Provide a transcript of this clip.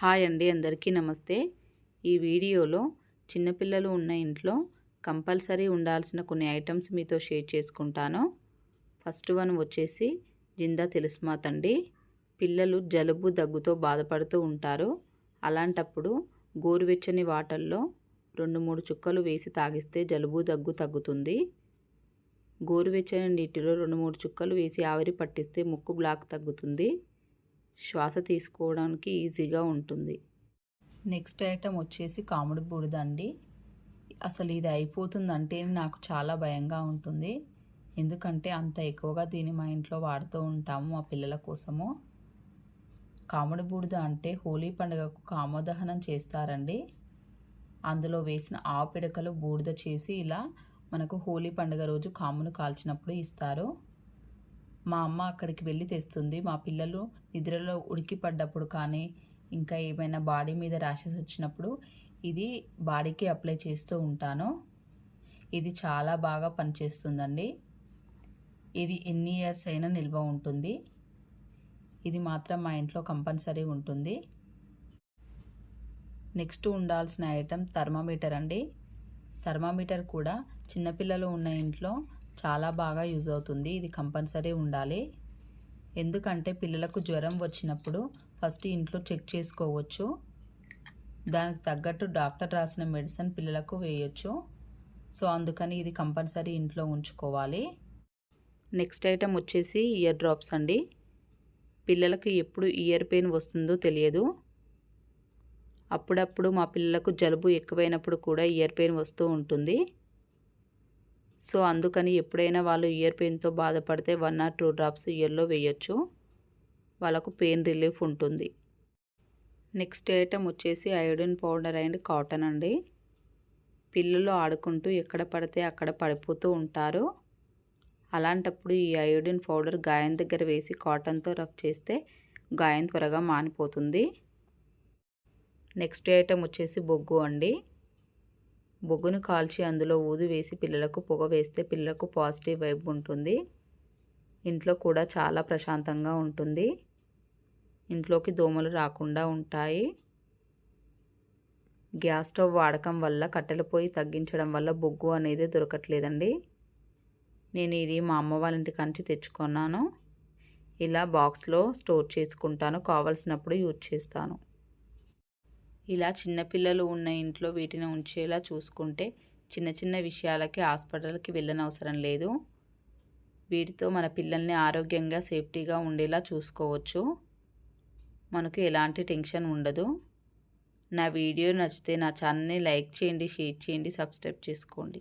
Hi అండి అందరికీ నమస్తే. ఈ వీడియోలో చిన్నపిల్లలు ఉన్న ఇంట్లో కంపల్సరీ ఉండాల్సిన కొన్ని ఐటమ్స్ మీతో షేర్ చేసుకుంటాను. ఫస్ట్ వన్ వచ్చేసి జిందా తెలుసుమాత్ అండి. పిల్లలు జలుబు దగ్గుతో బాధపడుతూ ఉంటారు. అలాంటప్పుడు గోరువెచ్చని వాటర్లో రెండు మూడు చుక్కలు వేసి తాగిస్తే జలుబు దగ్గు తగ్గుతుంది. గోరువెచ్చని నీటిలో రెండు మూడు చుక్కలు వేసి ఆవిరి పట్టిస్తే ముక్కు బ్లాక్ తగ్గుతుంది. శ్వాస తీసుకోవడానికి ఈజీగా ఉంటుంది. నెక్స్ట్ ఐటెం వచ్చేసి కాముడి బూడిద అండి అసలు ఇది అయిపోతుందంటే నాకు చాలా భయంగా ఉంటుంది. ఎందుకంటే అంత ఎక్కువగా దీన్ని మా ఇంట్లో వాడుతూ ఉంటాము మా పిల్లల కోసము. కాముడి బూడిద అంటే హోలీ పండుగకు కామోదహనం చేస్తారండి. అందులో వేసిన ఆవు పిడకలు బూడిద చేసి ఇలా మనకు హోలీ పండుగ రోజు కామును కాల్చినప్పుడు ఇస్తారు. మా అమ్మ అక్కడికి వెళ్ళి తెస్తుంది. మా పిల్లలు నిద్రలో ఉడికి పడ్డప్పుడు కానీ ఇంకా ఏమైనా బాడీ మీద ర్యాషెస్ వచ్చినప్పుడు ఇది బాడీకి అప్లై చేస్తూ ఉంటాను. ఇది చాలా బాగా పనిచేస్తుందండి. ఇది ఎన్ని ఇయర్స్ అయినా నిల్వ ఉంటుంది. ఇది మాత్రం మా ఇంట్లో కంపల్సరీ ఉంటుంది. నెక్స్ట్ ఉండాల్సిన ఐటెం థర్మామీటర్ అండి. థర్మామీటర్ కూడా చిన్నపిల్లలు ఉన్న ఇంట్లో చాలా బాగా యూజ్ అవుతుంది. ఇది కంపల్సరీ ఉండాలి. ఎందుకంటే పిల్లలకు జ్వరం వచ్చినప్పుడు ఫస్ట్ ఇంట్లో చెక్ చేసుకోవచ్చు. దానికి తగ్గట్టు డాక్టర్ రాసిన మెడిసిన్ పిల్లలకు వేయచ్చు. సో అందుకని ఇది కంపల్సరీ ఇంట్లో ఉంచుకోవాలి. నెక్స్ట్ ఐటెం వచ్చేసి ఇయర్ డ్రాప్స్ అండి. పిల్లలకు ఎప్పుడు ఇయర్ పెయిన్ వస్తుందో తెలియదు. అప్పుడప్పుడు మా పిల్లలకు జలుబు ఎక్కువైనప్పుడు కూడా ఇయర్ పెయిన్ వస్తూ ఉంటుంది. సో అందుకని ఎప్పుడైనా వాళ్ళు ఇయర్ పెయిన్తో బాధపడితే వన్ ఆర్ టూ డ్రాప్స్ ఇయర్లో వేయచ్చు. వాళ్ళకు పెయిన్ రిలీఫ్ ఉంటుంది. నెక్స్ట్ ఐటమ్ వచ్చేసి అయోడిన్ పౌడర్ అండ్ కాటన్ అండి. పిల్లలు ఆడుకుంటూ ఎక్కడ పడితే అక్కడ పడిపోతూ ఉంటారు. అలాంటప్పుడు ఈ అయోడిన్ పౌడర్ గాయం దగ్గర వేసి కాటన్తో రఫ్ చేస్తే గాయం త్వరగా మానిపోతుంది. నెక్స్ట్ ఐటమ్ వచ్చేసి బొగ్గు అండి. బొగ్గును కాల్చి అందులో ఊదు వేసి పిల్లలకు పొగ వేస్తే పిల్లలకు పాజిటివ్ వైబ్ ఉంటుంది. ఇంట్లో కూడా చాలా ప్రశాంతంగా ఉంటుంది. ఇంట్లోకి దోమలు రాకుండా ఉంటాయి. గ్యాస్ స్టవ్ వాడకం వల్ల కట్టెల పొయ్యి తగ్గించడం వల్ల బొగ్గు అనేది దొరకట్లేదండి. నేను ఇది మా అమ్మ వాళ్ళ ఇంటి కంచి తెచ్చుకున్నాను. ఇలా బాక్స్లో స్టోర్ చేసుకుంటాను. కావలసినప్పుడు యూజ్ చేస్తాను. ఇలా చిన్నపిల్లలు ఉన్న ఇంట్లో వీటిని ఉంచేలా చూసుకుంటే చిన్న చిన్న విషయాలకి హాస్పిటల్కి వెళ్ళనవసరం లేదు. వీటితో మన పిల్లల్ని ఆరోగ్యంగా సేఫ్టీగా ఉండేలా చూసుకోవచ్చు. మనకు ఎలాంటి టెన్షన్ ఉండదు. నా వీడియో నచ్చితే నా ఛానల్ని లైక్ చేయండి షేర్ చేయండి సబ్స్క్రైబ్ చేసుకోండి.